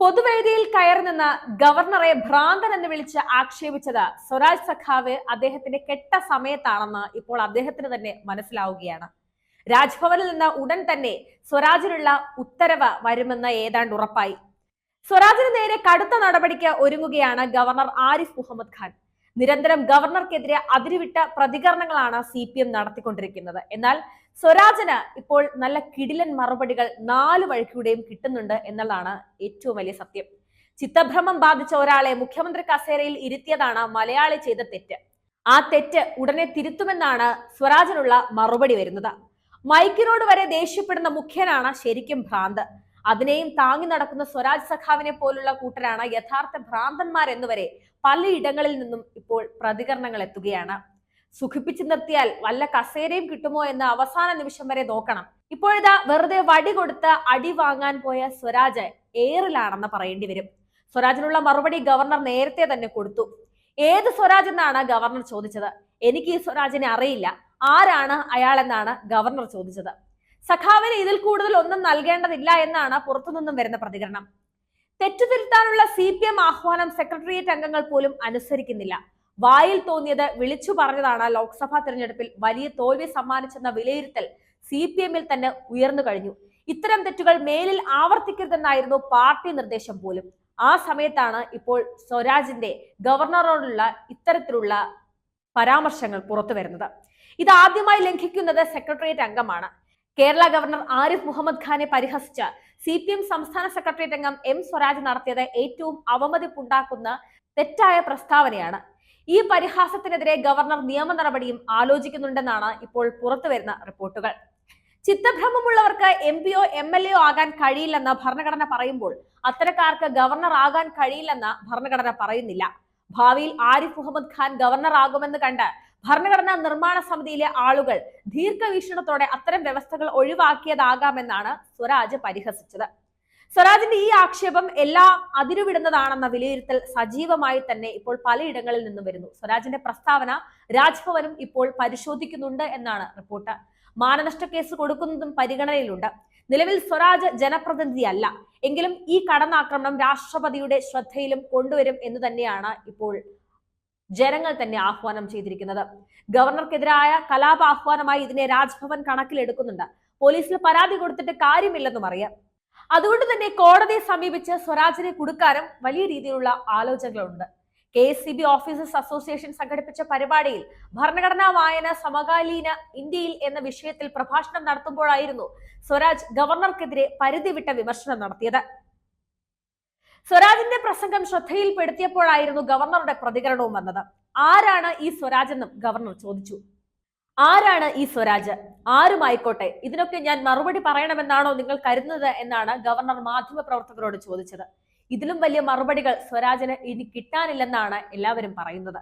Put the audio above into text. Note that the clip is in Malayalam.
പൊതുവേദിയിൽ കയറി നിന്ന് ഗവർണറെ ഭ്രാന്തൻ എന്ന് വിളിച്ച് ആക്ഷേപിച്ചത് സ്വരാജ് സഖാവ് അദ്ദേഹത്തിന്റെ കെട്ട സമയത്താണെന്ന് ഇപ്പോൾ അദ്ദേഹത്തിന് തന്നെ മനസ്സിലാവുകയാണ്. രാജ്ഭവനിൽ നിന്ന് ഉടൻ തന്നെ സ്വരാജിനുള്ള ഉത്തരവ് വരുമെന്ന് ഏതാണ്ട് ഉറപ്പായി. സ്വരാജിന് നേരെ കടുത്ത നടപടിക്ക് ഒരുങ്ങുകയാണ് ഗവർണർ ആരിഫ് മുഹമ്മദ് ഖാൻ. നിരന്തരം ഗവർണർക്കെതിരെ അതിരുവിട്ട പ്രതികരണങ്ങളാണ് സി പി എം നടത്തിക്കൊണ്ടിരിക്കുന്നത്. എന്നാൽ സ്വരാജിന് ഇപ്പോൾ നല്ല കിടിലൻ മറുപടികൾ നാല് വഴിക്കൂടെയും കിട്ടുന്നുണ്ട് എന്നുള്ളതാണ് ഏറ്റവും വലിയ സത്യം. ചിത്തഭ്രമം ബാധിച്ച ഒരാളെ മുഖ്യമന്ത്രി കസേരയിൽ ഇരുത്തിയതാണ് മലയാളി ചെയ്ത തെറ്റ്. ആ തെറ്റ് ഉടനെ തിരുത്തുമെന്നാണ് സ്വരാജിനുള്ള മറുപടി വരുന്നത്. മൈക്കിനോട് വരെ ദേഷ്യപ്പെടുന്ന മുഖ്യനാണ് ശരിക്കും ഭ്രാന്ത്. അതിനെയും താങ്ങി നടക്കുന്ന സ്വരാജ് സഖാവിനെ പോലുള്ള കൂട്ടരാണ് യഥാർത്ഥ ഭ്രാന്തന്മാർ വരെ പലയിടങ്ങളിൽ നിന്നും ഇപ്പോൾ പ്രതികരണങ്ങൾ എത്തുകയാണ്. സുഖിപ്പിച്ചു നിർത്തിയാൽ വല്ല കസേരയും കിട്ടുമോ എന്ന് അവസാന നിമിഷം വരെ നോക്കണം. ഇപ്പോഴിതാ വെറുതെ വടി കൊടുത്ത് അടി വാങ്ങാൻ പോയ സ്വരാജ് ഏറിലാണെന്ന് പറയേണ്ടി വരും. സ്വരാജിനുള്ള മറുപടി ഗവർണർ നേരത്തെ തന്നെ കൊടുത്തു. ഏത് സ്വരാജ് എന്നാണ് ഗവർണർ ചോദിച്ചത്? എനിക്ക് ഈ സ്വരാജിനെ അറിയില്ല. ആരാണ് അയാളെന്നാണ് ഗവർണർ ചോദിച്ചത്. സഖാവിന് ഇതിൽ കൂടുതൽ ഒന്നും നൽകേണ്ടതില്ല എന്നാണ് പുറത്തുനിന്നും വരുന്ന പ്രതികരണം. തെറ്റുതിരുത്താനുള്ള സി പി എം ആഹ്വാനം സെക്രട്ടേറിയറ്റ് അംഗങ്ങൾ പോലും അനുസരിക്കുന്നില്ല. വായിൽ തോന്നിയത് വിളിച്ചു പറഞ്ഞതാണ് ലോക്സഭാ തെരഞ്ഞെടുപ്പിൽ വലിയ തോൽവി സമ്മാനിച്ചെന്ന വിലയിരുത്തൽ സി പി എമ്മിൽ തന്നെ ഉയർന്നു കഴിഞ്ഞു. ഇത്തരം തെറ്റുകൾ മേലിൽ ആവർത്തിക്കരുതെന്നായിരുന്നു പാർട്ടി നിർദ്ദേശം പോലും. ആ സമയത്താണ് ഇപ്പോൾ സ്വരാജിന്റെ ഗവർണറോടുള്ള ഇത്തരത്തിലുള്ള പരാമർശങ്ങൾ പുറത്തു വരുന്നത് ഇത് ആദ്യമായി ലംഘിക്കുന്നത് സെക്രട്ടേറിയറ്റ് അംഗമാണ്. കേരള ഗവർണർ ആരിഫ് മുഹമ്മദ് ഖാനെ പരിഹസിച്ച് സി പി എം സംസ്ഥാന സെക്രട്ടേറിയറ്റ് അംഗം എം സ്വരാജ് നടത്തിയത് ഏറ്റവും അവമതിപ്പുണ്ടാക്കുന്ന തെറ്റായ പ്രസ്താവനയാണ്. ഈ പരിഹാസത്തിനെതിരെ ഗവർണർ നിയമ നടപടിയും ആലോചിക്കുന്നുണ്ടെന്നാണ് ഇപ്പോൾ പുറത്തുവരുന്ന റിപ്പോർട്ടുകൾ. ചിത്തഭ്രമമുള്ളവർക്ക് എം പിയോ എം എൽ എയോ ആകാൻ കഴിയില്ലെന്ന് ഭരണഘടന പറയുമ്പോൾ അത്തരക്കാർക്ക് ഗവർണർ ആകാൻ കഴിയില്ലെന്ന് ഭരണഘടന പറയുന്നില്ല. ഭാവിയിൽ ആരിഫ് മുഹമ്മദ് ഖാൻ ഗവർണർ ആകുമെന്ന് കണ്ട് ഭരണഘടനാ നിർമ്മാണ സമിതിയിലെ ആളുകൾ ദീർഘവീക്ഷണത്തോടെ അത്തരം വ്യവസ്ഥകൾ ഒഴിവാക്കിയതാകാമെന്നാണ് സ്വരാജ് പരിഹസിച്ചത്. സ്വരാജിന്റെ ഈ ആക്ഷേപം എല്ലാ അതിരുവിടുന്നതാണെന്ന വിലയിരുത്തൽ സജീവമായി തന്നെ ഇപ്പോൾ പലയിടങ്ങളിൽ നിന്നും വരുന്നു. സ്വരാജിന്റെ പ്രസ്താവന രാജ്ഭവനും ഇപ്പോൾ പരിശോധിക്കുന്നുണ്ട് എന്നാണ് റിപ്പോർട്ട്. മാനനഷ്ട കേസ് കൊടുക്കുന്നതും പരിഗണനയിലുണ്ട്. നിലവിൽ സ്വരാജ് ജനപ്രതിനിധിയല്ല. എങ്കിലും ഈ കടന്നാക്രമണം രാഷ്ട്രപതിയുടെ ശ്രദ്ധയിലും കൊണ്ടുവരും എന്ന് തന്നെയാണ് ഇപ്പോൾ ജനങ്ങൾ തന്നെ ആഹ്വാനം ചെയ്തിരിക്കുന്നത്. ഗവർണർക്കെതിരായ കലാപ ആഹ്വാനമായി ഇതിനെ രാജ്ഭവൻ കണക്കിലെടുക്കുന്നുണ്ട്. പോലീസിൽ പരാതി കൊടുത്തിട്ട് കാര്യമില്ലെന്നും അറിയാം. അതുകൊണ്ട് തന്നെ കോടതിയെ സമീപിച്ച് സ്വരാജിനെ കൊടുക്കാനും വലിയ രീതിയിലുള്ള ആലോചനകളുണ്ട്. K S C B officers association സംഘടിപ്പിച്ച പരിപാടിയിൽ ഭരണഘടനാ വായന സമകാലീന ഇന്ത്യയിൽ എന്ന വിഷയത്തിൽ പ്രഭാഷണം നടത്തുമ്പോഴായിരുന്നു സ്വരാജ് ഗവർണർക്കെതിരെ പരിധി വിട്ട വിമർശനം നടത്തിയത്. സ്വരാജിന്റെ പ്രസംഗം ശ്രദ്ധയിൽപ്പെടുത്തിയപ്പോഴായിരുന്നു ഗവർണറുടെ പ്രതികരണവും വന്നത്. ആരാണ് ഈ സ്വരാജ് എന്നും ഗവർണർ ചോദിച്ചു. ആരാണ് ഈ സ്വരാജ്? ആരുമായിക്കോട്ടെ? ഇതിനൊക്കെ ഞാൻ മറുപടി പറയണമെന്നാണോ നിങ്ങൾ കരുതുന്നത് എന്നാണ് ഗവർണർ മാധ്യമപ്രവർത്തകരോട് ചോദിച്ചത്. ഇതിലും വലിയ മറുപടികൾ സ്വരാജിന് ഇനി കിട്ടാനില്ലെന്നാണ് എല്ലാവരും പറയുന്നത്.